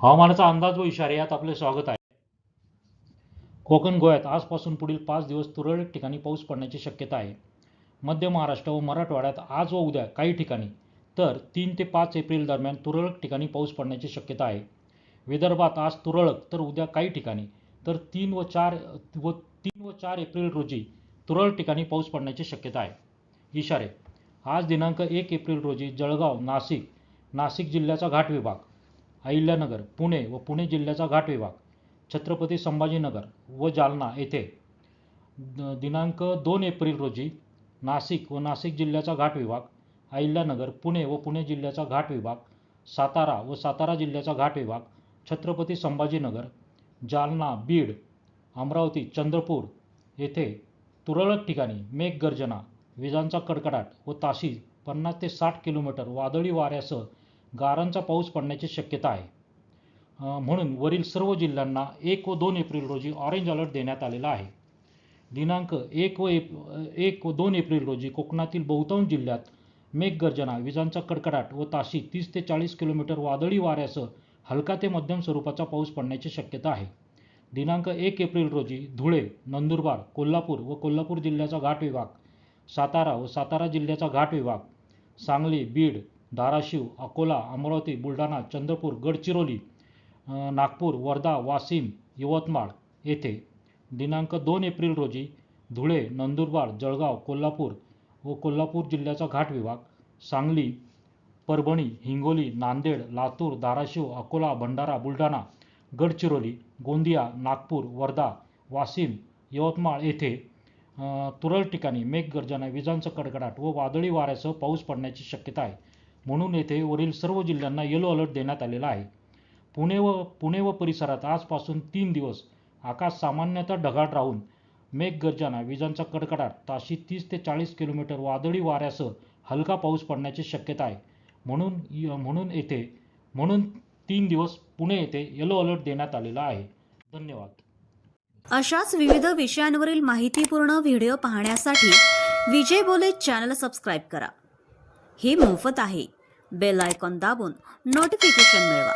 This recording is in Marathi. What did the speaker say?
हवामानाचा अंदाज व इशारे यात आपले स्वागत आहे. कोकण गोव्यात आजपासून पुढील पाच दिवस तुरळक ठिकाणी पाऊस पडण्याची शक्यता आहे. मध्य महाराष्ट्र व मराठवाड्यात आज व उद्या काही ठिकाणी तर तीन ते पाच एप्रिल दरम्यान तुरळक ठिकाणी पाऊस पडण्याची शक्यता आहे. विदर्भात आज तुरळक तर उद्या काही ठिकाणी तर तीन व चार व तीन व चार एप्रिल रोजी तुरळक ठिकाणी पाऊस पडण्याची शक्यता आहे. इशारे आज दिनांक एक एप्रिल रोजी जळगाव नाशिक नाशिक जिल्ह्याचा घाट विभाग. अहिल्यानगर पुणे व पुणे जिल्ह्याचा घाट विभाग छत्रपती संभाजीनगर व जालना येथे द- दिनांक दोन एप्रिल रोजी नाशिक व नाशिक जिल्ह्याचा घाट विभाग अहिल्यानगर पुणे व पुणे जिल्ह्याचा घाट विभाग सातारा व सातारा जिल्ह्याचा घाट विभाग छत्रपती संभाजीनगर जालना बीड अमरावती चंद्रपूर येथे तुरळक ठिकाणी मेघगर्जना विजांचा कडकडाट व ताशी पन्नास ते साठ किलोमीटर वादळी वाऱ्यासह गारांचा पाऊस पडण्याची शक्यता आहे. म्हणून वरील सर्व जिल्ह्यांना एक व दोन एप्रिल रोजी ऑरेंज अलर्ट देण्यात आलेला आहे. दिनांक एक व एप एक व दोन एप्रिल रोजी कोकणातील बहुतांश जिल्ह्यात मेघगर्जना विजांचा कडकडाट व ताशी तीस ते चाळीस किलोमीटर वादळी वाऱ्यासह हलका ते मध्यम स्वरूपाचा पाऊस पडण्याची शक्यता आहे. दिनांक एक एप्रिल रोजी धुळे नंदुरबार कोल्हापूर व कोल्हापूर जिल्ह्याचा घाट विभाग सातारा व सातारा जिल्ह्याचा घाट विभाग सांगली बीड धाराशिव अकोला अमरावती बुलढाणा चंद्रपूर गडचिरोली नागपूर वर्धा वाशिम यवतमाळ येथे दिनांक दोन एप्रिल रोजी धुळे नंदुरबार जळगाव कोल्हापूर व कोल्हापूर जिल्ह्याचा घाट विभाग सांगली परभणी हिंगोली नांदेड लातूर धाराशिव अकोला भंडारा बुलढाणा गडचिरोली गोंदिया नागपूर वर्धा वाशिम यवतमाळ येथे तुरळ तुरळक ठिकाणी मेघगर्जना विजांचा कडकडाट व वादळी वाऱ्यासह पाऊस पडण्याची शक्यता आहे. म्हणून येथे वरील सर्व जिल्ह्यांना येलो अलर्ट देण्यात आलेला आहे. पुणे व पुणे व परिसरात आजपासून तीन दिवस आकाश सामान्यतः ढगाळ राहून मेघगर्जना विजांचा कडकडाट ताशी तीस ते चाळीस किलोमीटर वादळी वाऱ्यासह हलका पाऊस पडण्याची शक्यता आहे. म्हणून य- म्हणून येथे म्हणून तीन दिवस पुणे येथे येलो अलर्ट देण्यात आलेला आहे. धन्यवाद. अशाच विविध विषयांवरील माहितीपूर्ण व्हिडिओ पाहण्यासाठी विजय बोले चॅनल सबस्क्राईब करा. हे मोफत आहे. बेल आयकॉन दाबून नोटिफिकेशन मिळवा